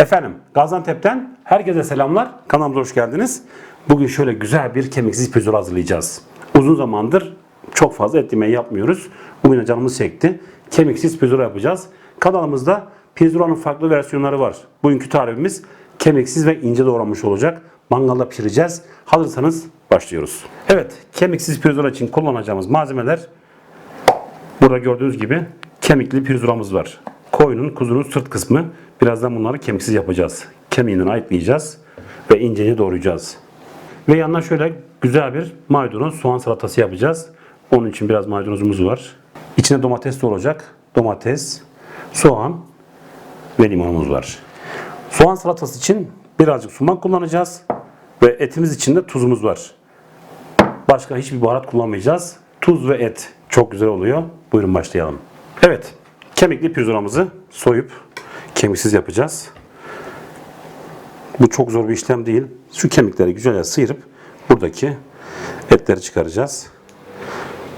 Efendim Gaziantep'ten herkese selamlar. Kanalımıza hoş geldiniz. Bugün şöyle güzel bir kemiksiz pirzola hazırlayacağız. Uzun zamandır çok fazla et yemeği yapmıyoruz. Bugün canımız çekti. Kemiksiz pirzola yapacağız. Kanalımızda pirzolanın farklı versiyonları var. Bugünkü tarifimiz kemiksiz ve ince doğranmış olacak. Mangalda pişireceğiz. Hazırsanız başlıyoruz. Evet, kemiksiz pirzola için kullanacağımız malzemeler Burada gördüğünüz gibi kemikli pirzolamız var. Koyunun, kuzunun sırt kısmı. Birazdan bunları kemiksiz yapacağız. Kemiğini ayıklayacağız ve incece doğrayacağız. Ve yanına şöyle güzel bir maydanoz soğan salatası yapacağız. Onun için biraz maydanozumuz var. İçine domates de olacak. Domates, soğan ve limonumuz var. Soğan salatası için birazcık sumak kullanacağız. Ve etimiz için de tuzumuz var. Başka hiçbir baharat kullanmayacağız. Tuz ve et çok güzel oluyor. Buyurun başlayalım. Evet, kemikli pirzolamızı soyup kemiksiz yapacağız. Bu çok zor bir işlem değil. Şu kemikleri güzelce sıyırıp buradaki etleri çıkaracağız.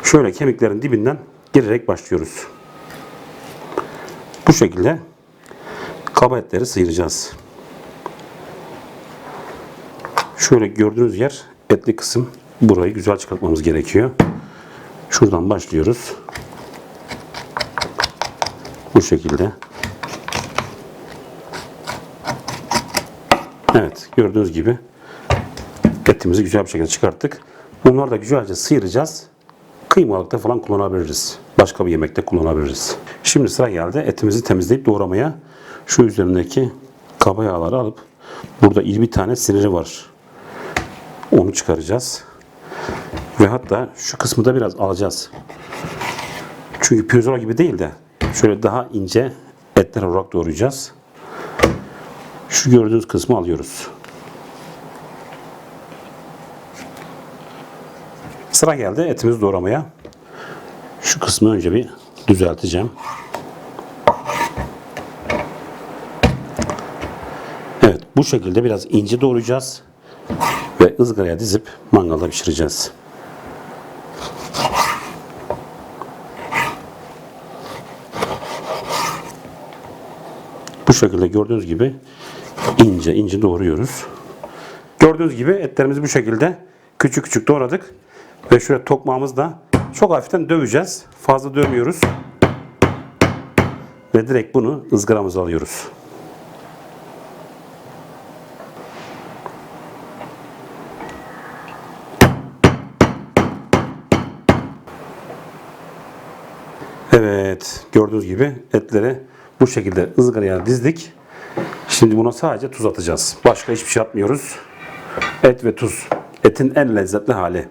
Şöyle kemiklerin dibinden girerek başlıyoruz. Bu şekilde kaba etleri sıyıracağız. Şöyle gördüğünüz yer etli kısım. Burayı güzel çıkartmamız gerekiyor. Şuradan başlıyoruz. Bu şekilde. Evet gördüğünüz gibi etimizi güzel bir şekilde çıkarttık. Bunları da güzelce sıyıracağız. Kıymalıkta falan kullanabiliriz. Başka bir yemekte kullanabiliriz. Şimdi sıra geldi etimizi temizleyip doğramaya. Şu üzerindeki kaba yağları alıp burada iyi bir tane siniri var. Onu çıkaracağız. Ve hatta şu kısmı da biraz alacağız. Çünkü pirzola gibi değil de şöyle daha ince etler olarak doğrayacağız. Şu gördüğünüz kısmı alıyoruz. Sıra geldi etimizi doğramaya. Şu kısmı önce bir düzelteceğim. Evet bu şekilde biraz ince doğrayacağız ve ızgaraya dizip mangalda pişireceğiz. Bu şekilde gördüğünüz gibi ince ince doğruyoruz. Gördüğünüz gibi etlerimizi bu şekilde küçük küçük doğradık. Ve şöyle tokmağımızda çok hafiften döveceğiz. Fazla dövmüyoruz. Ve direkt bunu ızgaramıza alıyoruz. Evet, gördüğünüz gibi etleri bu şekilde ızgaraya dizdik. Şimdi buna sadece tuz atacağız. Başka hiçbir şey atmıyoruz. Et ve tuz. Etin en lezzetli hali.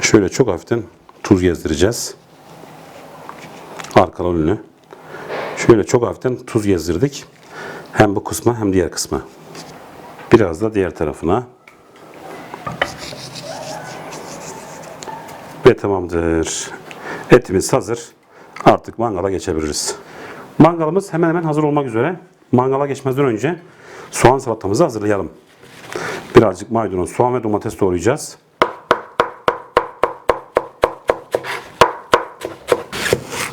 Şöyle çok hafiften tuz gezdireceğiz. Arkalı önlü. Şöyle çok hafiften tuz gezdirdik. Hem bu kısma hem diğer kısma. Biraz da diğer tarafına. Ve tamamdır. Etimiz hazır. Artık mangala geçebiliriz. Mangalımız hemen hemen hazır olmak üzere. Mangala geçmeden önce soğan salatamızı hazırlayalım. Birazcık maydanoz, soğan ve domates doğrayacağız.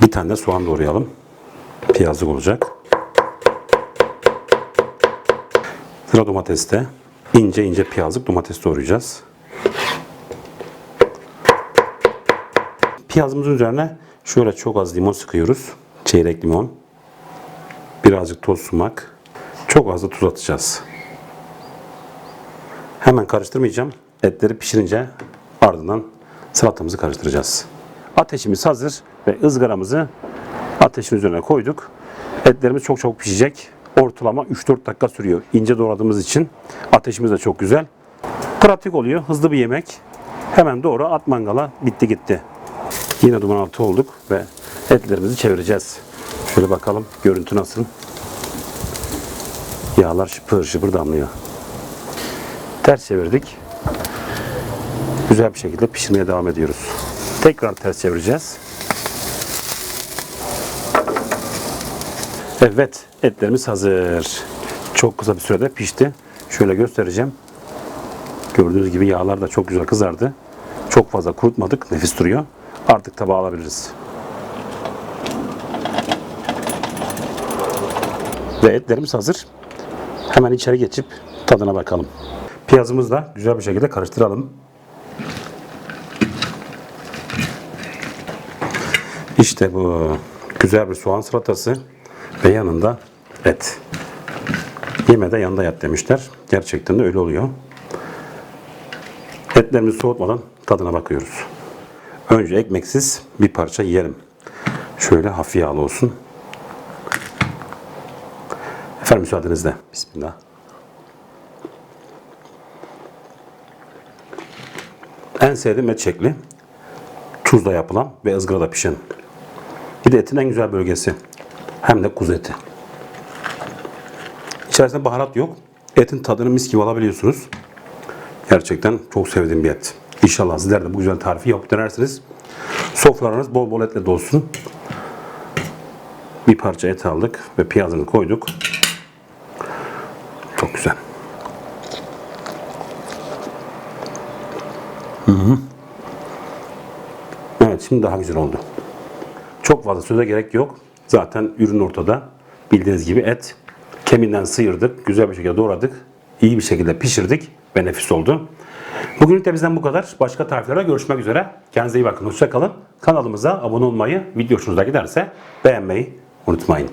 Bir tane de soğan doğrayalım. Piyazlık olacak. Sıra domateste. ince ince piyazlık domates doğrayacağız. Piyazımızın üzerine şöyle çok az limon sıkıyoruz. Çeyrek limon. Birazcık toz sumak. Çok az da tuz atacağız. Hemen karıştırmayacağım. Etleri pişirince ardından salatamızı karıştıracağız. Ateşimiz hazır ve ızgaramızı ateşin üzerine koyduk. Etlerimiz çok çabuk pişecek. Ortalama 3-4 dakika sürüyor. İnce doğradığımız için ateşimiz de çok güzel. Pratik oluyor. Hızlı bir yemek. Hemen doğru at mangala. Bitti gitti. Yine duman altı olduk ve etlerimizi çevireceğiz. Şöyle bakalım görüntü nasıl. Yağlar şıpır şıpır damlıyor. Ters çevirdik. Güzel bir şekilde pişirmeye devam ediyoruz. Tekrar ters çevireceğiz. Evet, etlerimiz hazır. Çok kısa bir sürede pişti. Şöyle göstereceğim. Gördüğünüz gibi yağlar da çok güzel kızardı. Çok fazla kurutmadık. Nefis duruyor. Artık tabağa alabiliriz. Ve etlerimiz hazır. Hemen içeri geçip tadına bakalım. Piyazımızı da güzel bir şekilde karıştıralım. İşte bu. Güzel bir soğan salatası ve yanında et. Yemede yanında yat demişler. Gerçekten de öyle oluyor. Etlerimizi soğutmadan tadına bakıyoruz. Önce ekmeksiz bir parça yiyelim. Şöyle hafif yağlı olsun. Efendim müsaadenizle. Bismillah. En sevdiğim et şekli tuzla yapılan ve ızgarada pişen. Bir de etin en güzel bölgesi. Hem de kuzu eti. İçerisinde baharat yok. Etin tadını mis gibi alabiliyorsunuz. Gerçekten çok sevdiğim bir et. İnşallah sizler de bu güzel tarifi yapıp denersiniz. Sofralarınız bol bol etle dolsun. Bir parça et aldık ve piyazını koyduk. Çok güzel. Hı hı. Evet şimdi daha güzel oldu. Çok fazla söze gerek yok. Zaten ürün ortada. Bildiğiniz gibi et. Kemiğinden sıyırdık. Güzel bir şekilde doğradık. iyi bir şekilde pişirdik ve nefis oldu. Bugünlük de bizden bu kadar. Başka tariflerde görüşmek üzere. Kendinize iyi bakın. Hoşçakalın. Kanalımıza abone olmayı, video hoşunuza giderse beğenmeyi unutmayın.